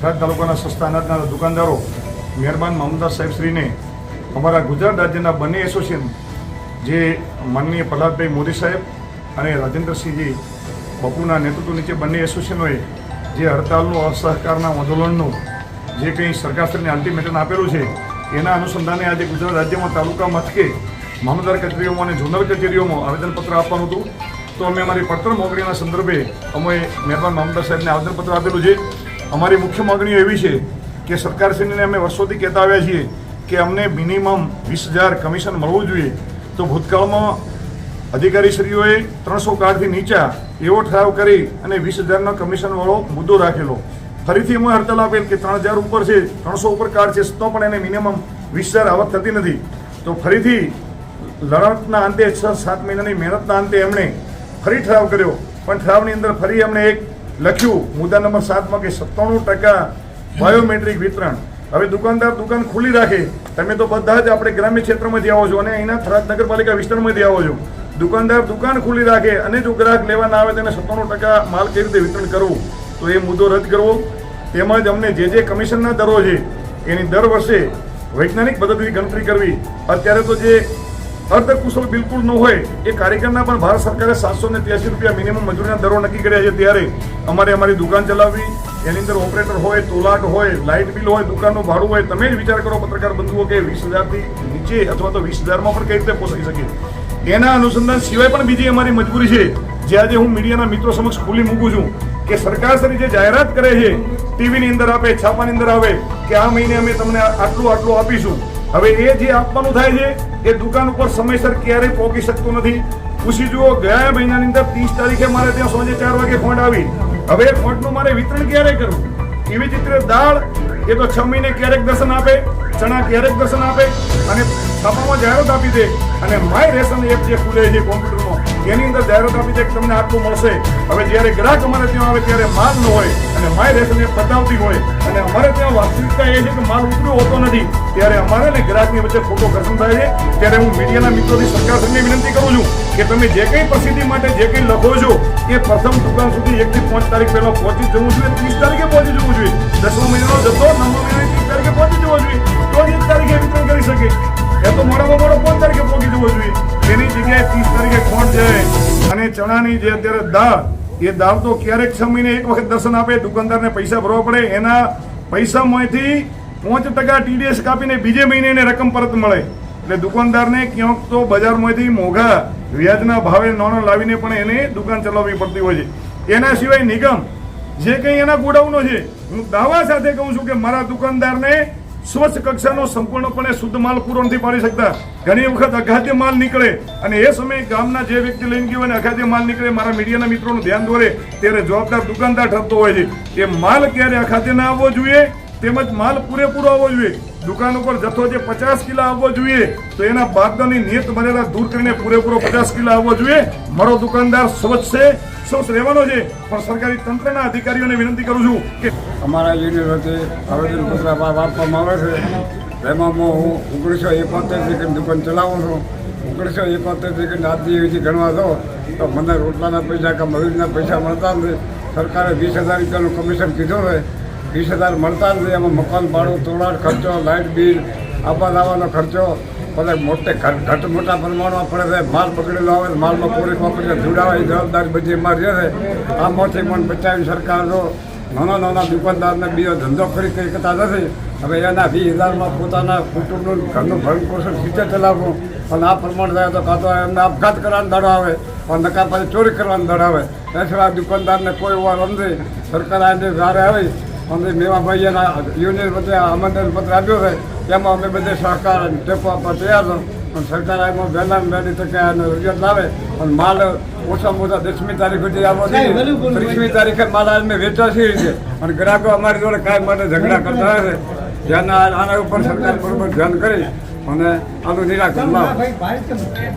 થરાદ તાલુકાના સસ્તા અનાજના દુકાનદારો, મહેરબાન મામલદાર સાહેબશ્રીને અમારા ગુજરાત રાજ્યના બંને એસોસિએશન જે માનનીય પ્રહલાદભાઈ મોદી સાહેબ અને રાજેન્દ્રસિંહજી બપુના નેતૃત્વ નીચે બંને એસોસિએશનોએ જે હડતાલનું, અસહકારના આંદોલનનું જે કંઈ સરકારશ્રીને અલ્ટિમેટમ આપેલું છે, એના અનુસંધાને આજે ગુજરાત રાજ્યમાં તાલુકા મથકે મામલદાર કચેરીઓમાં અને ઝોનલ કચેરીઓમાં આવેદનપત્ર આપવાનું હતું. તો અમે અમારી પત્ર મોકળીના સંદર્ભે અમે મહેરબાન મામલદાર સાહેબને આવેદનપત્ર આપેલું છે. અમારી મુખ્ય માગણીઓ એવી છે કે સરકારશ્રીને અમે વર્ષોથી કહેતા આવ્યા છીએ કે અમને મિનિમમ વીસ હજાર કમિશન મળવું જોઈએ. તો ભૂતકાળમાં અધિકારીશ્રીઓએ ત્રણસો કાર્ડથી નીચા એવો ઠરાવ કરી અને વીસ હજારનો કમિશનવાળો મુદ્દો રાખેલો. ફરીથી અમે હડતાલ આપેલ કે ત્રણ હજાર ઉપર છે, ત્રણસો ઉપર કાર્ડ છે, તો પણ એને મિનિમમ વીસ હજાર આવક થતી નથી. તો ફરીથી લડતના અંતે છ સાત મહિનાની મહેનતના અંતે એમણે ફરી ઠરાવ કર્યો. પણ ઠરાવની અંદર ફરી એમણે એક લખ્યું મુદ્દા નંબર સાતમાં કે સત્તાણું ટકા બાયોમેટ્રિક વિતરણ. હવે દુકાનદાર દુકાન ખુલ્લી રાખે. તમે તો બધા જ આપણે ગ્રામ્ય ક્ષેત્રમાંથી આવો છો અને અહીંના થરાદ નગરપાલિકા વિસ્તારમાંથી આવો છો. દુકાનદાર દુકાન ખુલ્લી રાખે અને જો ગ્રાહક લેવા ના આવે તેને સત્તાણું ટકા માલ કેવી રીતે વિતરણ કરવું? તો એ મુદ્દો રદ કરવો. તેમજ અમને જે જે કમિશનના દરો છે, એની દર વર્ષે વૈજ્ઞાનિક પદ્ધતિથી ગણતરી કરવી. અત્યારે તો જે અર્ધકુશળ બિલકુલ ન હોય. એ કારીગરના પણ ભારત સરકારે સાતસો ને ત્યાસી રૂપિયા મિનિમમ મજૂરીના દરો નક્કી કર્યા છે ત્યારે અમારે અમારી દુકાન ચલાવવી, એની અંદર ઓપરેટર હોય, તોલાટ હોય લાઇટ બિલ હોય, દુકાનનું ભાડું હોય, તમે જ વિચાર કરો પત્રકાર બંધુઓ કે વીસ હજારથી નીચે અથવા તો વીસ હજારમાં પણ કઈ રીતે પોસાઈ શકે. એના અનુસંધાન સિવાય પણ બીજી અમારી મજબૂરી છે, જે આજે હું મીડિયાના મિત્રો સમક્ષ ખુલ્લી મૂકું છું કે સરકાર શ્રી જે જાહેરાત કરે છે, ટીવીની અંદર આપે, છાપાની અંદર આવે, કે આ મહિને અમે તમને આટલું આટલું આપીશું. હવે એ જે આપવાનું થાય છે, એ દુકાન ઉપર સમયસર ક્યારેય પહોંચી શકતું નથી. પૂછી જુઓ, ગયા મહિનાની અંદર ત્રીસ તારીખે મારે ત્યાં સાંજે ચાર વાગે ફોન આવી. હવે એ ફોનનું મારે વિતરણ ક્યારે કરવું? એવી જ રીતે દાળ, એ તો છ મહિને ક્યારેક દર્શન આપે, ચણા ક્યારેક દર્શન આપે, અને છાપામાં જાહેરાત આપી દે, અને માય રેશન એપ જે ખુલે છે કોમ્પ્યુટરમાં એની અંદર જાહેરાત આપી છે કે તમને આટલું મળશે. હવે જ્યારે ગ્રાહક અમારે ત્યાં આવે ત્યારે માલ ન હોય અને માય રેશન બતાવતી હોય અને અમારે ત્યાં વાસ્તવિકતા એ છે કે માલ ઉતર્યો હોતો નથી, ત્યારે અમારે ને ગ્રાહકની વચ્ચે ખોટો ઘર્ષણ થાય છે. ત્યારે હું મીડિયાના મિત્રોથી સરકારશ્રીને વિનંતી કરું છું કે તમે જે કંઈ પ્રસિદ્ધિ માટે જે કંઈ લખો છો, એ પ્રથમ દુકાન સુધી એકથી પાંચ તારીખ પહેલાં પહોંચી જવું જોઈએ, ત્રીસ તારીખે પહોંચી જવું જોઈએ. દસમો મહિનાનો જતો, નવમો મહિનાની ત્રીસ તારીખે પહોંચી જવો જોઈએ. તો જ એક તારીખે વિતરણ કરી શકે. એ તો મોડામાં મોડો પાંચ તારીખે પહોંચી જવો જોઈએ. એની જગ્યાએ ત્રીસ જાય અને ચણાની જે અત્યારે દાળ, એ દાળ તો ક્યારેક સમયને એક વખત દર્શન આપે, દુકાનદારને પૈસા ભરવા પડે, એના પૈસામાંથી પાંચ ટકા ટીડીએસ કાપીને બીજે મહિને એને રકમ પરત મળે. એટલે દુકાનદારને ક્યાંક તો બજારમાંથી મોંઘા, વ્યાજના ભાવે નાણો લાવીને પણ એને દુકાન ચલાવવી પડતી હોય છે. એના સિવાય નિગમ, જે કંઈ એના ગોડાઉનો છે, હું દાવા સાથે કહું છું કે મારા દુકાનદારને સ્વચ્છ કક્ષાનો સંપૂર્ણપણે શુદ્ધ માલ પૂરો નથી પાડી શકતા ઘણી વખત અખાદ્ય માલ નીકળે અને એ સમયે ગામના જે વ્યક્તિ લઈને ગયો અને અખાદ્ય માલ નીકળે, મારા મીડિયાના મિત્રોનું ધ્યાન દોરે, ત્યારે જવાબદાર દુકાનદાર ઠરતો હોય છે. એ માલ ક્યારે અખાદ્ય ના આવવો જોઈએ? તેમજ માલ પૂરેપૂરો આવવો જોઈએ. દુકાન ઉપર જથ્થો જે પચાસ કિલો આવવો જોઈએ, તો એના બાદની નિયત મર્યાદા દૂર કરીને પૂરેપૂરો પચાસ કિલો આવવો જોઈએ. મારો દુકાનદાર સ્વચ્છ છે, સ્વચ્છ રહેવાનો છે, પણ સરકારી તંત્રના અધિકારીઓને વિનંતી કરું છું કે અમારા યુનિવર્સિટી આવેદનપત્ર આપવામાં આવે છે. એમાં હું ઓગણીસો એકોતેર સેકન્ડ દુકાન ચલાવું છું. ઓગણીસો એકોતેર સેકન્ડ આજની ગણવા દો તો મને રોટલાના પૈસા કે મજૂરીના પૈસા મળતા નથી. સરકારે વીસ હજાર રૂપિયાનું કમિશન કીધું છે. વીસ હજાર મળતા નથી એમાં મકાન, ભાડું તોડાણ ખર્ચો, લાઇટ બિલ આવવા લાવવાનો ખર્ચો. બધા મોટે ઘટ મોટા પ્રમાણમાં પડે છે. માલ પકડેલો આવે માલમાં પોલીસ પકડીને જોડાવે એ જવાબદારી બધી એમાં રહે છે આમાંથી પણ બચાવી સરકારનો નાના નાના દુકાનદારને બીજો ધંધો કરી કઈ કરતા નથી. હવે એના વીસ હજારમાં પોતાના કુટુંબનું ઘરનું ભરણ પોષણ સીધે ચલાવવું. અને આ પ્રમાણ થાય તો કાં તો એમને આપઘાત કરવાનો દડો આવે. અને નકા પછી ચોરી કરવાનો દડો આવે. એ સિવાય દુકાનદારને કોઈ વાર નથી સરકાર આજે જ્યારે આવી અને મેવાભાઈ એના યુનિયન બધે આમંત્રણ પત્ર આપ્યો છે એમાં અમે બધે સહકાર ટેકો આપવા તૈયાર છો પણ સરકાર એમાં વહેલા વહેલી તકે આનો રિઝલ્ટ લાવે અને માલ ઓછામાં ઓછા દસમી તારીખ સુધી આવવા જોઈએ ત્રીસમી તારીખે માલ આજ મેં વેચવા છે રીતે અને ગ્રાહકો અમારી જોડે કાંઈ માટે ઝઘડા કરતા રહે છે ધ્યાન આના ઉપર સરકાર બરોબર ધ્યાન કરી અને આનું નિરાકરણ લાવે